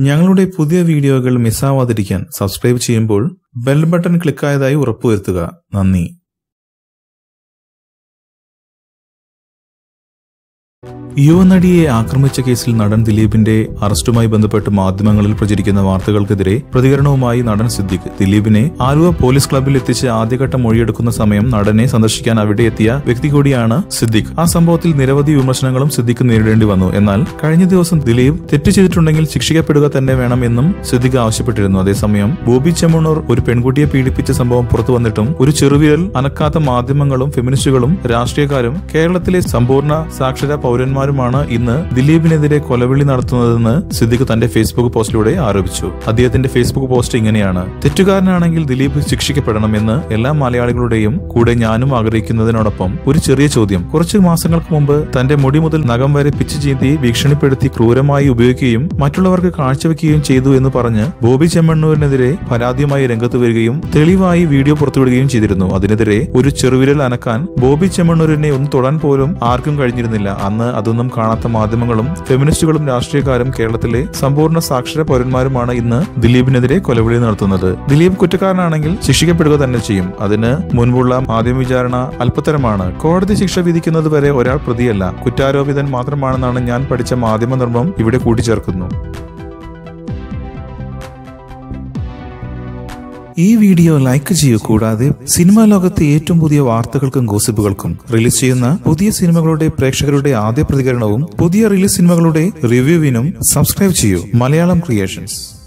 ഞങ്ങളുടെ പുതിയ വീഡിയോകൾ മിസ്സാവാതിരിക്കാൻ സബ്സ്ക്രൈബ് ചെയ്യുമ്പോൾ ബെൽ ബട്ടൺ ക്ലിക്കായതായി ഉറപ്പുവരുത്തുക. നന്ദി. യുവനടിയെ ആക്രമിച്ച കേസിൽ നടൻ ദിലീപിന്റെ അറസ്റ്റുമായി ബന്ധപ്പെട്ട് മാധ്യമങ്ങളിൽ പ്രചരിക്കുന്ന വാർത്തകൾക്കെതിരെ പ്രതികരണവുമായി നടൻ സിദ്ദിഖ്. ദിലീപിനെ ആലുവ പോലീസ് ക്ലബിൽ എത്തിച്ച് ആദ്യഘട്ട മൊഴിയെടുക്കുന്ന സമയം നടനെ സന്ദർശിക്കാൻ അവിടെ എത്തിയ വ്യക്തി കൂടിയാണ് സിദ്ദിഖ്. ആ സംഭവത്തിൽ നിരവധി വിമർശനങ്ങളും സിദ്ദിഖ് നേരിടേണ്ടി വന്നു. എന്നാൽ കഴിഞ്ഞ ദിവസം ദിലീപ് തെറ്റ് ചെയ്തിട്ടുണ്ടെങ്കിൽ ശിക്ഷിക്കപ്പെടുക തന്നെ വേണം എന്നും സിദ്ദിഖ് ആവശ്യപ്പെട്ടിരുന്നു. അതേസമയം ബോബി ചെമ്മണ്ണൂർ ഒരു പെൺകുട്ടിയെ പീഡിപ്പിച്ച സംഭവം പുറത്തു വന്നിട്ടും ഒരു ചെറുവിരൽ അനക്കാത്ത മാധ്യമങ്ങളും ഫെമിനിസ്റ്റുകളും രാഷ്ട്രീയക്കാരും കേരളത്തിലെ സമ്പൂർണ സാക്ഷര പൗരന്മാരുമാണ് ഇന്ന് ദിലീപിനെതിരെ കൊലവിളി നടത്തുന്നതെന്ന് സിദ്ദിഖ് തന്റെ ഫേസ്ബുക്ക് പോസ്റ്റിലൂടെ ആരോപിച്ചു. അദ്ദേഹത്തിന്റെ ഫേസ്ബുക്ക് പോസ്റ്റ് ഇങ്ങനെയാണ്. തെറ്റുകാരനാണെങ്കിൽ ദിലീപ് ശിക്ഷിക്കപ്പെടണമെന്ന് എല്ലാ മലയാളികളുടെയും കൂടെ ഞാനും ആഗ്രഹിക്കുന്നതിനോടൊപ്പം ഒരു ചെറിയ ചോദ്യം. കുറച്ച് മാസങ്ങൾക്ക് മുമ്പ് തന്റെ മുടി മുതൽ നഖം വരെ പിച്ച് ചീന്തി ഭീഷണിപ്പെടുത്തി ക്രൂരമായി ഉപയോഗിക്കുകയും മറ്റുള്ളവർക്ക് കാഴ്ചവെക്കുകയും ചെയ്തു എന്ന് പറഞ്ഞ് ബോബി ചെമ്മണ്ണൂരിനെതിരെ പരാതിയുമായി രംഗത്ത് വരികയും തെളിവായി വീഡിയോ പുറത്തുവിടുകയും ചെയ്തിരുന്നു. അതിനെതിരെ ഒരു ചെറുവിരൽ അനക്കാൻ ബോബി ചെമ്മണ്ണൂരിനെ ഒന്ന് തൊടാൻ പോലും ആർക്കും കഴിഞ്ഞിരുന്നില്ല. അന്ന് അതൊന്നും കാണാത്ത മാധ്യമങ്ങളും ഫെമിനിസ്റ്റുകളും രാഷ്ട്രീയക്കാരും കേരളത്തിലെ സമ്പൂർണ സാക്ഷര പൗരന്മാരുമാണ് ഇന്ന് ദിലീപിനെതിരെ കൊലവിളി നടത്തുന്നത്. ദിലീപ് കുറ്റക്കാരനാണെങ്കിൽ ശിക്ഷിക്കപ്പെടുക തന്നെ ചെയ്യും. അതിന് മുൻപുള്ള മാധ്യമ വിചാരണ അല്പത്തരമാണ്. കോടതി ശിക്ഷ വിധിക്കുന്നത് വരെ ഒരാൾ പ്രതിയല്ല. കുറ്റാരോപിതൻ മാത്രമാണെന്നാണ് ഞാൻ പഠിച്ച മാധ്യമ നിർമ്മം ഇവിടെ കൂട്ടിച്ചേർക്കുന്നു. ഈ വീഡിയോ ലൈക്ക് ചെയ്യൂ. കൂടാതെ സിനിമാ ലോകത്തെ ഏറ്റവും പുതിയ വാർത്തകൾക്കും ഗോസിപ്പുകൾക്കും റിലീസ് ചെയ്യുന്ന പുതിയ സിനിമകളുടെ പ്രേക്ഷകരുടെ ആദ്യ പ്രതികരണവും പുതിയ റിലീസ് സിനിമകളുടെ റിവ്യൂവിനും സബ്സ്ക്രൈബ് ചെയ്യൂ. മലയാളം ക്രിയേഷൻസ്.